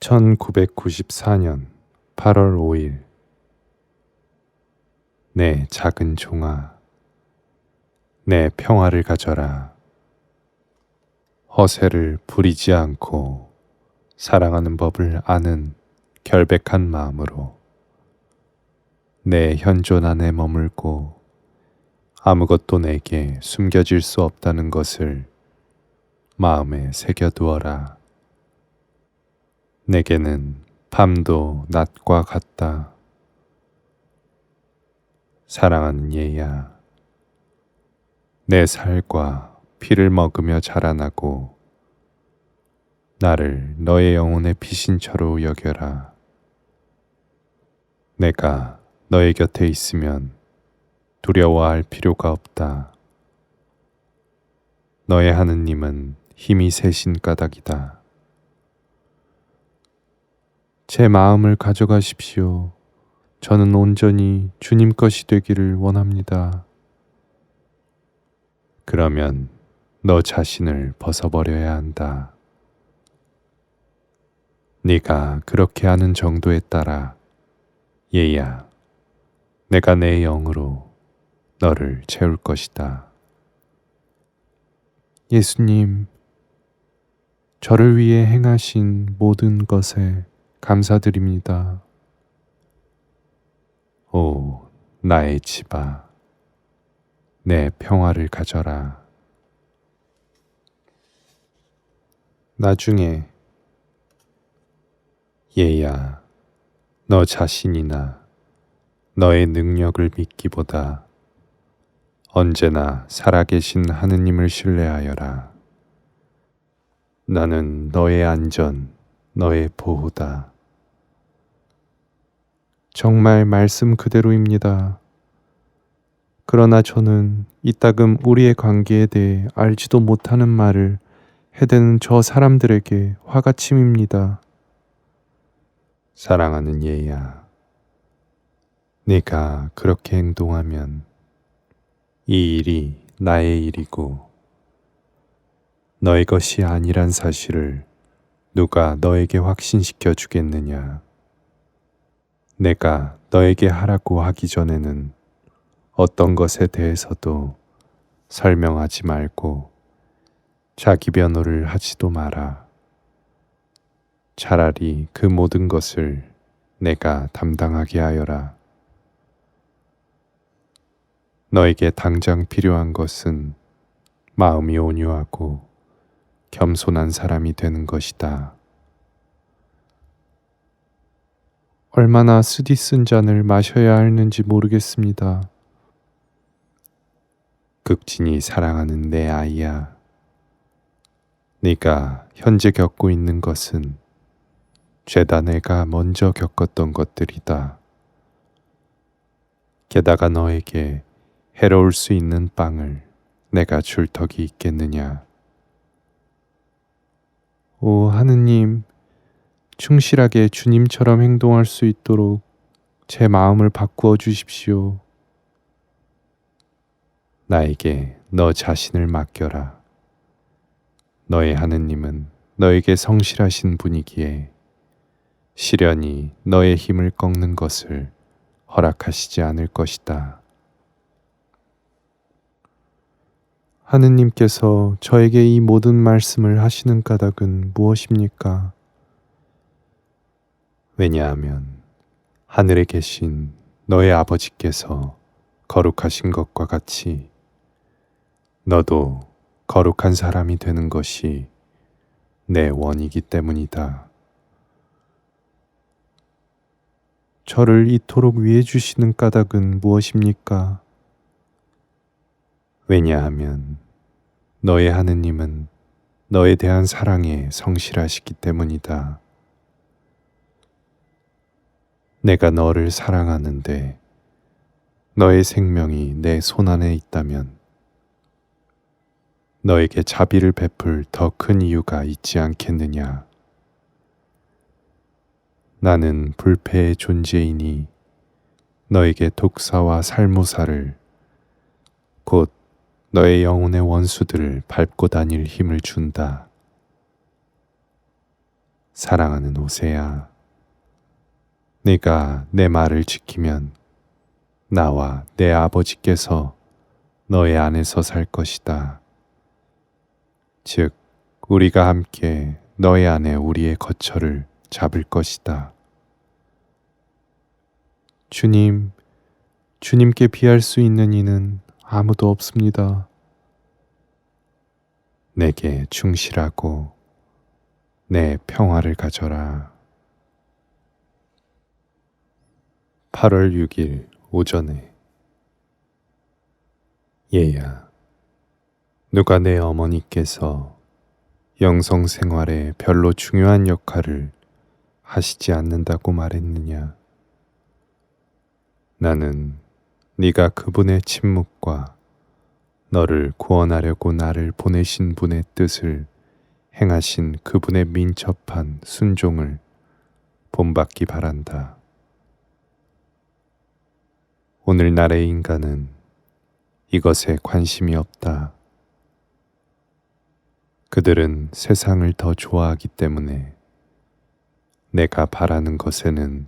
1994년 8월 5일 내 작은 종아 내 평화를 가져라 허세를 부리지 않고 사랑하는 법을 아는 결백한 마음으로 내 현존 안에 머물고 아무것도 내게 숨겨질 수 없다는 것을 마음에 새겨두어라. 내게는 밤도 낮과 같다. 사랑하는 얘야, 내 살과 피를 먹으며 자라나고 나를 너의 영혼의 피신처로 여겨라. 내가 너의 곁에 있으면 두려워할 필요가 없다. 너의 하느님은 힘이 세신 까닭이다. 제 마음을 가져가십시오. 저는 온전히 주님 것이 되기를 원합니다. 그러면 너 자신을 벗어버려야 한다. 네가 그렇게 하는 정도에 따라 얘야, 내가 내 영으로 너를 채울 것이다. 예수님, 저를 위해 행하신 모든 것에 감사드립니다. 오, 나의 집아, 내 평화를 가져라. 나중에 얘야, 너 자신이나 너의 능력을 믿기보다 언제나 살아계신 하느님을 신뢰하여라. 나는 너의 안전, 너의 보호다. 정말 말씀 그대로입니다. 그러나 저는 이따금 우리의 관계에 대해 알지도 못하는 말을 해대는 저 사람들에게 화가 침입니다. 사랑하는 얘야, 네가 그렇게 행동하면 이 일이 나의 일이고 너의 것이 아니란 사실을 누가 너에게 확신시켜 주겠느냐? 내가 너에게 하라고 하기 전에는 어떤 것에 대해서도 설명하지 말고 자기 변호를 하지도 마라. 차라리 그 모든 것을 내가 담당하게 하여라. 너에게 당장 필요한 것은 마음이 온유하고 겸손한 사람이 되는 것이다. 얼마나 쓰디 쓴 잔을 마셔야 하는지 모르겠습니다. 극진이 사랑하는 내 아이야. 네가 현재 겪고 있는 것은 죄다 내가 먼저 겪었던 것들이다. 게다가 너에게 해로울 수 있는 빵을 내가 줄 턱이 있겠느냐. 오 하느님, 충실하게 주님처럼 행동할 수 있도록 제 마음을 바꾸어 주십시오. 나에게 너 자신을 맡겨라. 너의 하느님은 너에게 성실하신 분이기에 시련이 너의 힘을 꺾는 것을 허락하시지 않을 것이다. 하느님께서 저에게 이 모든 말씀을 하시는 까닭은 무엇입니까? 왜냐하면 하늘에 계신 너의 아버지께서 거룩하신 것과 같이 너도 거룩한 사람이 되는 것이 내 원이기 때문이다. 저를 이토록 위해 주시는 까닭은 무엇입니까? 왜냐하면 너의 하느님은 너에 대한 사랑에 성실하시기 때문이다. 내가 너를 사랑하는데 너의 생명이 내 손안에 있다면 너에게 자비를 베풀 더 큰 이유가 있지 않겠느냐. 나는 불패의 존재이니 너에게 독사와 살무사를 곧 너의 영혼의 원수들을 밟고 다닐 힘을 준다. 사랑하는 오세야, 네가 내 말을 지키면 나와 내 아버지께서 너의 안에서 살 것이다. 즉, 우리가 함께 너의 안에 우리의 거처를 잡을 것이다. 주님, 주님께 비할 수 있는 이는 아무도 없습니다. 내게 충실하고 내 평화를 가져라. 8월 6일 오전에 얘야, 누가 내 어머니께서 영성 생활에 별로 중요한 역할을 하시지 않는다고 말했느냐? 나는 네가 그분의 침묵과 너를 구원하려고 나를 보내신 분의 뜻을 행하신 그분의 민첩한 순종을 본받기 바란다. 오늘날의 인간은 이것에 관심이 없다. 그들은 세상을 더 좋아하기 때문에 내가 바라는 것에는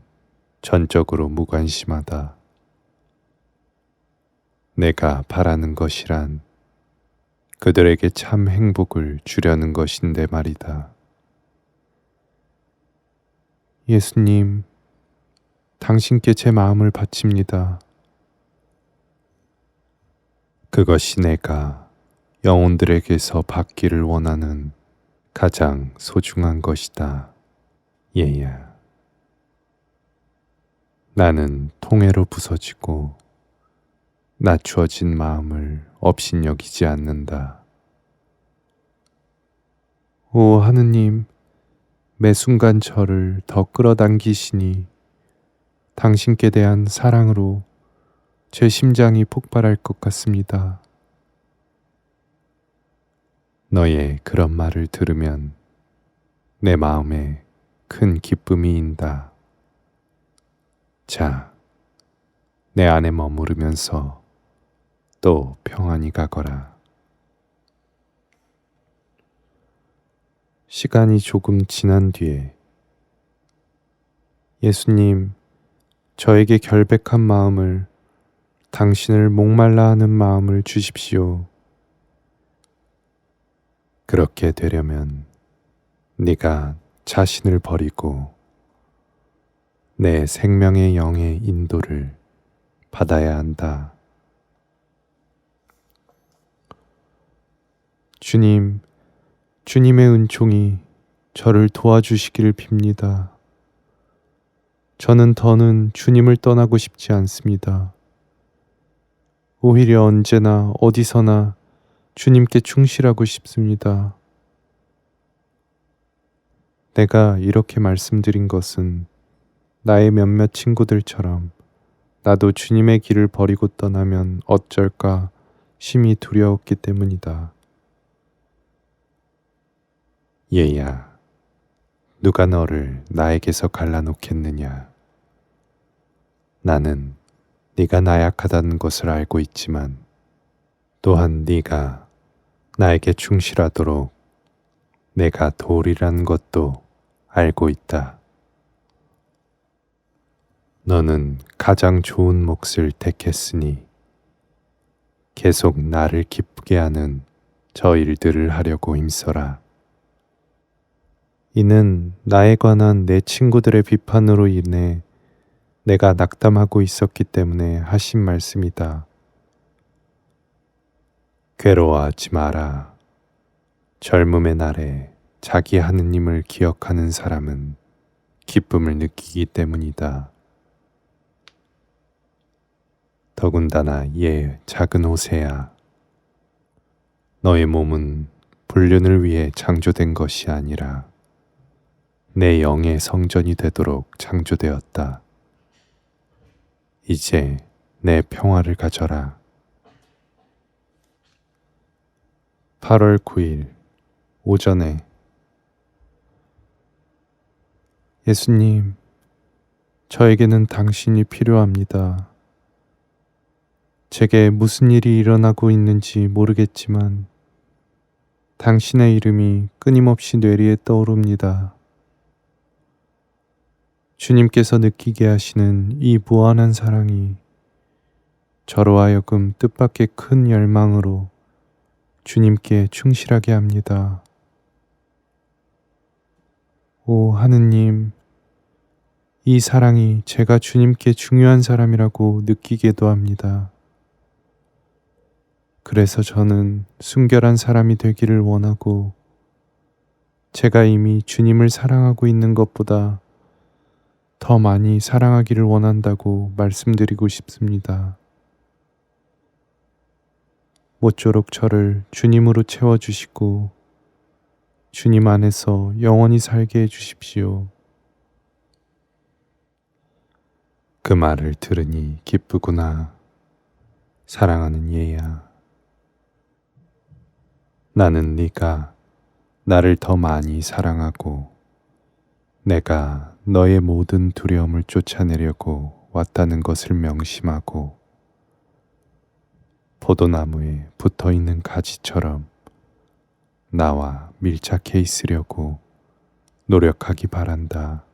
전적으로 무관심하다. 내가 바라는 것이란 그들에게 참 행복을 주려는 것인데 말이다. 예수님, 당신께 제 마음을 바칩니다. 그것이 내가 영혼들에게서 받기를 원하는 가장 소중한 것이다. 얘야. 나는 통해로 부서지고 낮추어진 마음을 업신여기지 않는다. 오 하느님, 매 순간 저를 더 끌어당기시니 당신께 대한 사랑으로 제 심장이 폭발할 것 같습니다. 너의 그런 말을 들으면 내 마음에 큰 기쁨이 인다. 자, 내 안에 머무르면서 또 평안히 가거라. 시간이 조금 지난 뒤에 예수님, 저에게 결백한 마음을 당신을 목말라 하는 마음을 주십시오. 그렇게 되려면 네가 자신을 버리고 내 생명의 영의 인도를 받아야 한다. 주님, 주님의 은총이 저를 도와주시기를 빕니다. 저는 더는 주님을 떠나고 싶지 않습니다. 오히려 언제나 어디서나 주님께 충실하고 싶습니다. 내가 이렇게 말씀드린 것은 나의 몇몇 친구들처럼 나도 주님의 길을 버리고 떠나면 어쩔까 심히 두려웠기 때문이다. 얘야, 누가 너를 나에게서 갈라놓겠느냐? 나는 네가 나약하다는 것을 알고 있지만 또한 네가 나에게 충실하도록 내가 도리란 것도 알고 있다. 너는 가장 좋은 몫을 택했으니 계속 나를 기쁘게 하는 저 일들을 하려고 힘써라. 이는 나에 관한 내 친구들의 비판으로 인해 내가 낙담하고 있었기 때문에 하신 말씀이다. 괴로워하지 마라. 젊음의 날에 자기 하느님을 기억하는 사람은 기쁨을 느끼기 때문이다. 더군다나 얘 작은 호세야. 너의 몸은 불륜을 위해 창조된 것이 아니라 내 영의 성전이 되도록 창조되었다. 이제 내 평화를 가져라. 8월 9일 오전에 예수님, 저에게는 당신이 필요합니다. 제게 무슨 일이 일어나고 있는지 모르겠지만 당신의 이름이 끊임없이 뇌리에 떠오릅니다. 주님께서 느끼게 하시는 이 무한한 사랑이 저로 하여금 뜻밖의 큰 열망으로 주님께 충실하게 합니다. 오 하느님, 이 사랑이 제가 주님께 중요한 사람이라고 느끼게도 합니다. 그래서 저는 순결한 사람이 되기를 원하고 제가 이미 주님을 사랑하고 있는 것보다 더 많이 사랑하기를 원한다고 말씀드리고 싶습니다. 모쪼록 저를 주님으로 채워주시고 주님 안에서 영원히 살게 해주십시오. 그 말을 들으니 기쁘구나. 사랑하는 얘야. 나는 네가 나를 더 많이 사랑하고 내가 너의 모든 두려움을 쫓아내려고 왔다는 것을 명심하고 포도나무에 붙어 있는 가지처럼 나와 밀착해 있으려고 노력하기 바란다.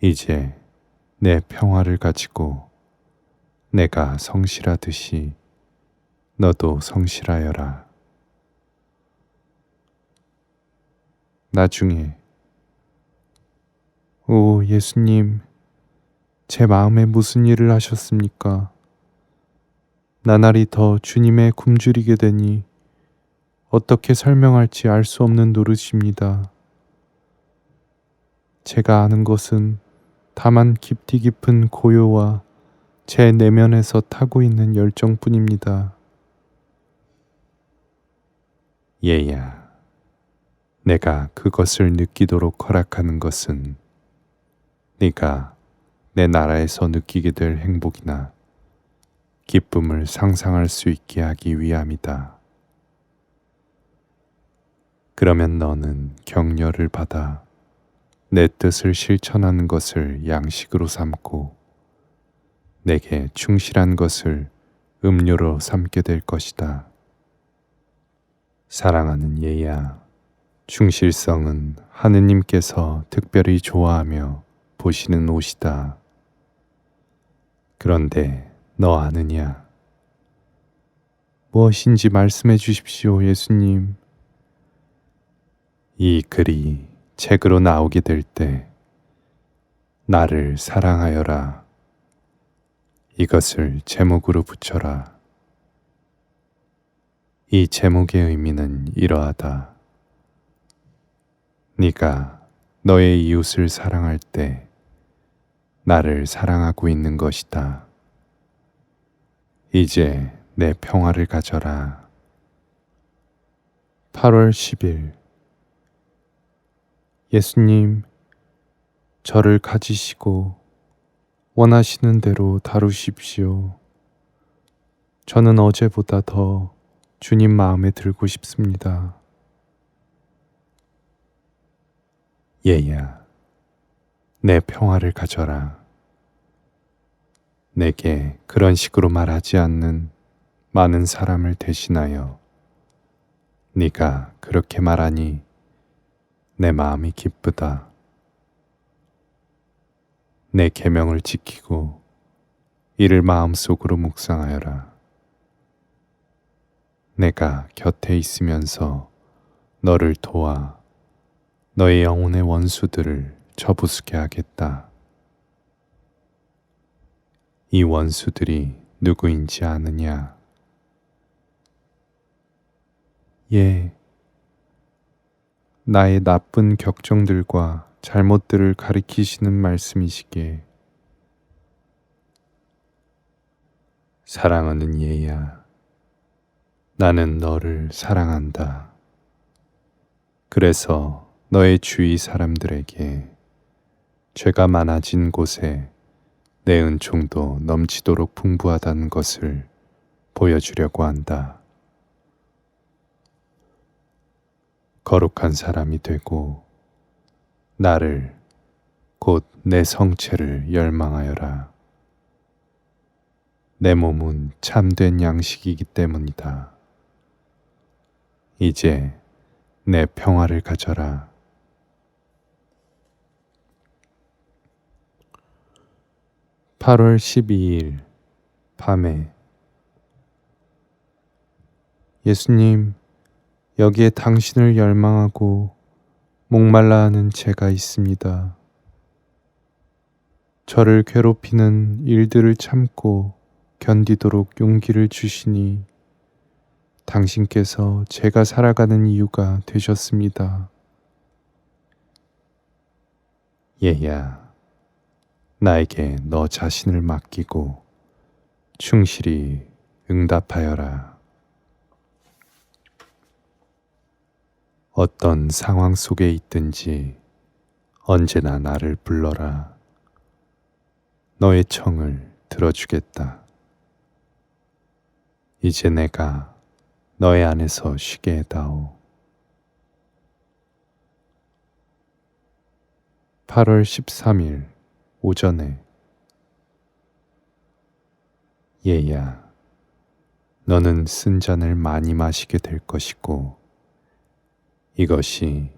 이제 내 평화를 가지고 내가 성실하듯이 너도 성실하여라. 나중에 오 예수님 제 마음에 무슨 일을 하셨습니까? 나날이 더 주님의 굶주리게 되니 어떻게 설명할지 알 수 없는 노릇입니다. 제가 아는 것은 다만 깊디 깊은 고요와 제 내면에서 타고 있는 열정뿐입니다. 얘야, 내가 그것을 느끼도록 허락하는 것은 네가 내 나라에서 느끼게 될 행복이나 기쁨을 상상할 수 있게 하기 위함이다. 그러면 너는 격려를 받아 내 뜻을 실천하는 것을 양식으로 삼고 내게 충실한 것을 음료로 삼게 될 것이다. 사랑하는 얘야, 충실성은 하느님께서 특별히 좋아하며 보시는 옷이다. 그런데 너 아느냐? 무엇인지 말씀해 주십시오, 예수님. 이 글이 책으로 나오게 될 때, 나를 사랑하여라. 이것을 제목으로 붙여라. 이 제목의 의미는 이러하다. 네가 너의 이웃을 사랑할 때 나를 사랑하고 있는 것이다. 이제 내 평화를 가져라. 8월 10일 예수님, 저를 가지시고 원하시는 대로 다루십시오. 저는 어제보다 더 주님 마음에 들고 싶습니다. 얘야, 내 평화를 가져라. 내게 그런 식으로 말하지 않는 많은 사람을 대신하여 네가 그렇게 말하니 내 마음이 기쁘다. 내 계명을 지키고 이를 마음속으로 묵상하여라. 내가 곁에 있으면서 너를 도와 너의 영혼의 원수들을 처부수게 하겠다. 이 원수들이 누구인지 아느냐? 예, 나의 나쁜 격정들과 잘못들을 가리키시는 말씀이시기에 사랑하는 얘야, 나는 너를 사랑한다. 그래서 너의 주위 사람들에게 죄가 많아진 곳에 내 은총도 넘치도록 풍부하다는 것을 보여주려고 한다. 거룩한 사람이 되고 나를 곧 내 성체를 열망하여라. 내 몸은 참된 양식이기 때문이다. 이제 내 평화를 가져라. 8월 12일 밤에 예수님, 여기에 당신을 열망하고 목말라 하는 제가 있습니다. 저를 괴롭히는 일들을 참고 견디도록 용기를 주시니 당신께서 제가 살아가는 이유가 되셨습니다. 얘야, 나에게 너 자신을 맡기고 충실히 응답하여라. 어떤 상황 속에 있든지 언제나 나를 불러라. 너의 청을 들어주겠다. 이제 내가 너의 안에서 쉬게 해다오. 8월 13일 오전에 얘야, 너는 쓴 잔을 많이 마시게 될 것이고 이것이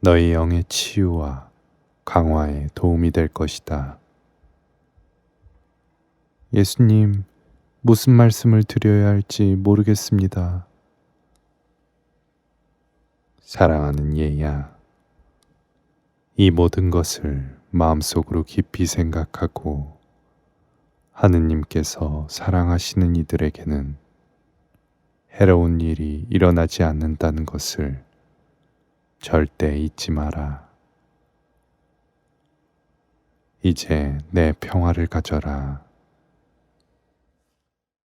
너의 영의 치유와 강화에 도움이 될 것이다. 예수님, 무슨 말씀을 드려야 할지 모르겠습니다. 사랑하는 얘야, 이 모든 것을 마음속으로 깊이 생각하고 하느님께서 사랑하시는 이들에게는 해로운 일이 일어나지 않는다는 것을 절대 잊지 마라. 이제 내 평화를 가져라.